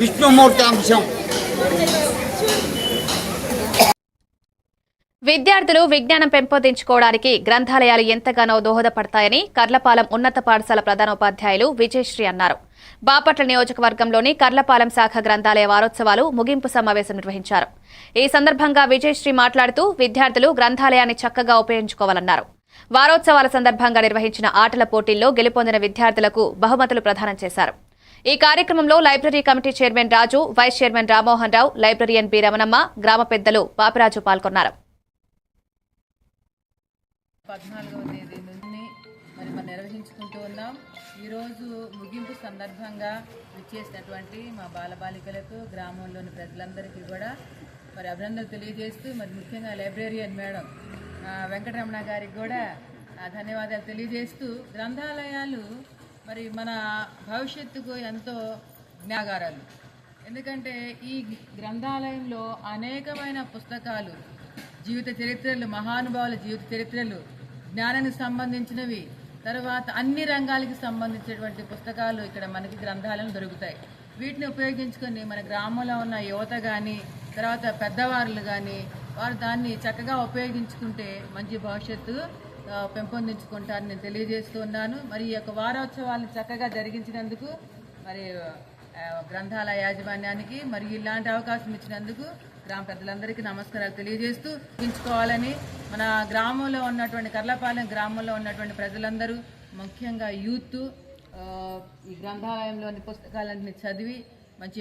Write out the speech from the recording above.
విష్ణుమూర్తి అంశం విద్యార్థులు విజ్ఞానం పెంపొందించుకోవడానికి గ్రంథాలయాలు ఎంతగానో దోహదపడతాయని కర్లపాలెం ఉన్నత పాఠశాల ప్రధానోపాధ్యాయులు విజయశ్రీ అన్నారు. బాపట్ల నియోజకవర్గంలోని కర్లపాలెం శాఖ గ్రంథాలయ వారోత్సవాలు ముగింపు సమావేశం నిర్వహించారు. ఈ సందర్భంగా విజయశ్రీ మాట్లాడుతూ విద్యార్థులు గ్రంథాలయాన్ని చక్కగా ఉపయోగించుకోవాలన్నారు. వారోత్సవాల సందర్భంగా నిర్వహించిన ఆటల పోటీల్లో గెలుపొందిన విద్యార్థులకు బహుమతులు ప్రదానం చేశారు. ఈ కార్యక్రమంలో library committee chairman Raju vice chairman Rammohan Rao librarian B Ramanamma గ్రామ పెద్దలు పాపిరాజు పాల్గొన్నారు. మరి మనం నిర్వహించుకుంటూ ఉన్నాం. ఈరోజు ముగింపు సందర్భంగా విచ్చేసినటువంటి మా బాలబాలికలకు గ్రామంలోని ప్రజలందరికీ కూడా మరి అభినందనలు తెలియజేస్తూ మరి ముఖ్యంగా లైబ్రేరియన్ మేడం వెంకటరమణ గారికి కూడా ధన్యవాదాలు తెలియజేస్తూ గ్రంథాలయాలు మరి మన భవిష్యత్తుకు ఎంతో జ్ఞాగారాలు. ఎందుకంటే ఈ గ్రంథాలయంలో అనేకమైన పుస్తకాలు జీవిత చరిత్రలు మహానుభావుల జీవిత చరిత్రలు జ్ఞానానికి సంబంధించినవి తర్వాత అన్ని రంగాలకి సంబంధించినటువంటి పుస్తకాలు ఇక్కడ మనకి గ్రంథాలయం దొరుకుతాయి. వీటిని ఉపయోగించుకొని మన గ్రామంలో ఉన్న యువత కానీ తర్వాత పెద్దవారులు కానీ వారు దాన్ని చక్కగా ఉపయోగించుకుంటే మంచి భవిష్యత్తు పెంపొందించుకుంటారని నేను తెలియజేస్తున్నాను. మరి ఈ యొక్క వారోత్సవాలను చక్కగా జరిగించినందుకు మరి గ్రంథాలయ యాజమాన్యానికి మరి ఇలాంటి అవకాశం ఇచ్చినందుకు గ్రామ పెద్దలందరికీ నమస్కారాలు తెలియజేస్తూ ఎంచుకోవాలని మన గ్రామంలో ఉన్నటువంటి కర్లపాలెం గ్రామంలో ఉన్నటువంటి ప్రజలందరూ ముఖ్యంగా యూత్ ఈ గ్రంథాలయంలోని పుస్తకాలన్నీ చదివి మంచి